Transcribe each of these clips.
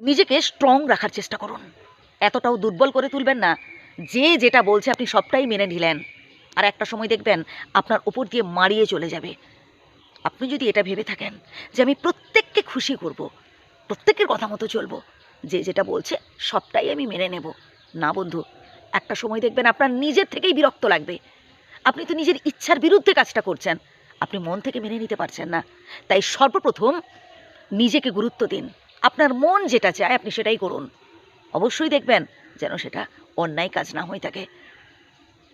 নিজেকে স্ট্রং রাখার চেষ্টা করুন। এতটাও দুর্বল করে তুলবেন না। যে যেটা বলছে আপনি সবটাই মেনে নিলেন। আর একটা সময় দেখবেন আপনার ওপর দিয়ে মারিয়ে চলে যাবে। আপনি যদি এটা ভেবে থাকেন যে আমি প্রত্যেককে খুশি করব, প্রত্যেকের কথা মতো চলবো, যে যেটা বলছে সবটাই আমি মেনে নেব। না বন্ধু, একটা সময় দেখবেন আপনার নিজের থেকেই বিরক্ত লাগবে। আপনি তো নিজের ইচ্ছার বিরুদ্ধে কাজটা করছেন। আপনি মন থেকে মেনে নিতে পারছেন না। তাই সর্বপ্রথম নিজেকে গুরুত্ব দিন। আপনার মন যেটা চায় আপনি সেটাই করুন। অবশ্যই দেখবেন যেন সেটা অন্যায় কাজ না হয়ে থাকে।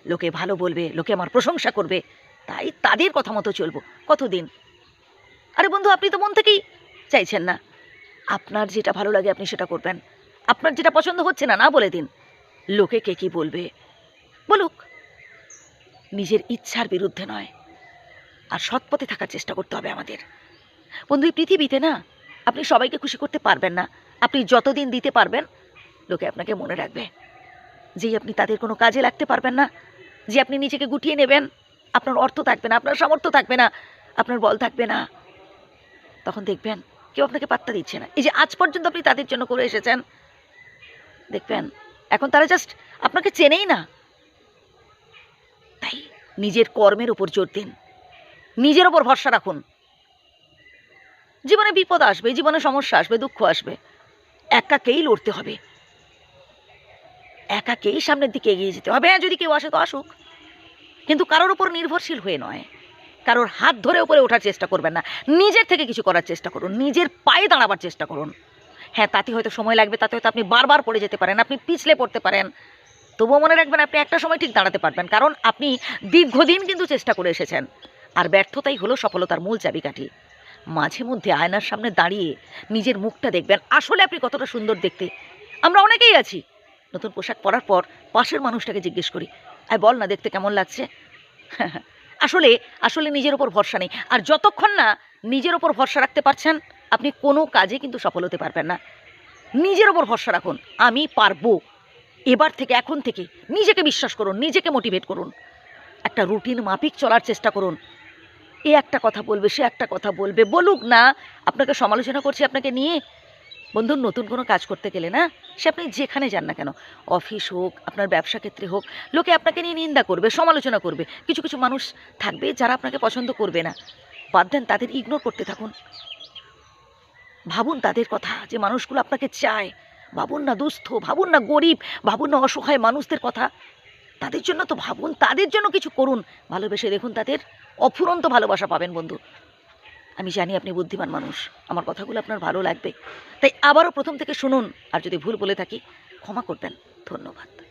লোকে ভালো বলবে, লোকে আমার প্রশংসা করবে, তাই তাদের কথা মতো চলবো। কতদিন? আরে বন্ধু, আপনি তো মন থেকেই চাইছেন না। আপনার যেটা ভালো লাগে আপনি সেটা করবেন। আপনার যেটা পছন্দ হচ্ছে না না বলে দিন। লোকে কে কী বলবে? বলুক। নিজের ইচ্ছার বিরুদ্ধে নয়। আর সৎ পথে থাকার চেষ্টা করতে হবে আমাদের। বন্ধু, এই পৃথিবীতে না আপনি সবাইকে খুশি করতে পারবেন না। আপনি যতদিন দিতে পারবেন, লোকে আপনাকে মনে রাখবে। যেই আপনি তাদের কোনো কাজে লাগতে পারবেন না। যে আপনি নিজেকে গুটিয়ে নেবেন, আপনার অর্থ থাকবে না, আপনার সামর্থ্য থাকবে না, আপনার বল থাকবে না। তখন দেখবেন কেউ আপনাকে পাত্তা দিচ্ছে না। এই যে আজ পর্যন্ত আপনি তাদের জন্য করে এসেছেন, দেখবেন এখন তারা জাস্ট আপনাকে চেনেই না। তাই নিজের কর্মের উপর জোর দিন। নিজের ওপর ভরসা রাখুন। জীবনে বিপদ আসবে, জীবনে সমস্যা আসবে, দুঃখ আসবে। একাকেই লড়তে হবে। একাকেই সামনের দিকে এগিয়ে যেতে হবে। হ্যাঁ যদি কেউ আসে তো আসুক। কিন্তু কারোর উপর নির্ভরশীল হয়ে নয়। কারোর হাত ধরে উপরে ওঠার চেষ্টা করবেন না। নিজের থেকে কিছু করার চেষ্টা করুন। নিজের পায়ে দাঁড়াবার চেষ্টা করুন। হ্যাঁ তাতে হয়তো সময় লাগবে, তাতে হয়তো আপনি বারবার পড়ে যেতে পারেন, আপনি পিছলে পড়তে পারেন। তবুও মনে রাখবেন, আপনি একটা সময় ঠিক দাঁড়াতে পারবেন। কারণ আপনি দীর্ঘদিন কিন্তু চেষ্টা করে এসেছেন। আর ব্যর্থতাই হলো সফলতার মূল চাবিকাঠি। মাঝে মধ্যে আয়নার সামনে দাঁড়িয়ে নিজের মুখটা দেখবেন। আসলে আপনি কতটা সুন্দর দেখতে। আমরা অনেকেই আছি। নতুন পোশাক পরার পর পাশের মানুষটাকে জিজ্ঞেস করি, আয় বল না দেখতে কেমন লাগছে? আসলে আসলে নিজের ওপর ভরসা নেই। আর যতক্ষণ না নিজের ওপর ভরসা রাখতে পারছেন, আপনি কোনো কাজে কিন্তু সফল হতে পারবেন না। নিজের ওপর ভরসা রাখুন, আমি পারব। এবার থেকে, এখন থেকে নিজেকে বিশ্বাস করুন, নিজেকে মোটিভেট করুন। একটা রুটিন মাফিক চলার চেষ্টা করুন। এ একটা কথা বলবে, সে একটা কথা বলবে। বলুক না, আপনাকে সমালোচনা করছে আপনাকে নিয়ে। বন্ধুর নতুন কোনো কাজ করতে গেলে না, সে আপনি যেখানে যান না কেন, অফিস হোক, আপনার ব্যবসা ক্ষেত্রে হোক, লোকে আপনাকে নিয়ে নিন্দা করবে, সমালোচনা করবে। কিছু কিছু মানুষ থাকবে যারা আপনাকে পছন্দ করবে না। বাদ দেন, তাদের ইগনোর করতে থাকুন। ভাবুন তাদের কথা, যে মানুষগুলো আপনাকে চায়। ভাবুন না দুস্থ, ভাবুন না গরিব, ভাবুন না অসহায় মানুষদের কথা। তাদের জন্য তো ভাবুন, তাদের জন্য কিছু করুন। ভালোবেসে দেখুন তাদের অফুরন্ত ভালোবাসা পাবেন বন্ধু। আমি জানি আপনি বুদ্ধিমান মানুষ, আমার কথাগুলো আপনার ভালো লাগবে। তাই আবারও প্রথম থেকে শুনুন, আর যদি ভুল বলে থাকি, ক্ষমা করবেন। ধন্যবাদ।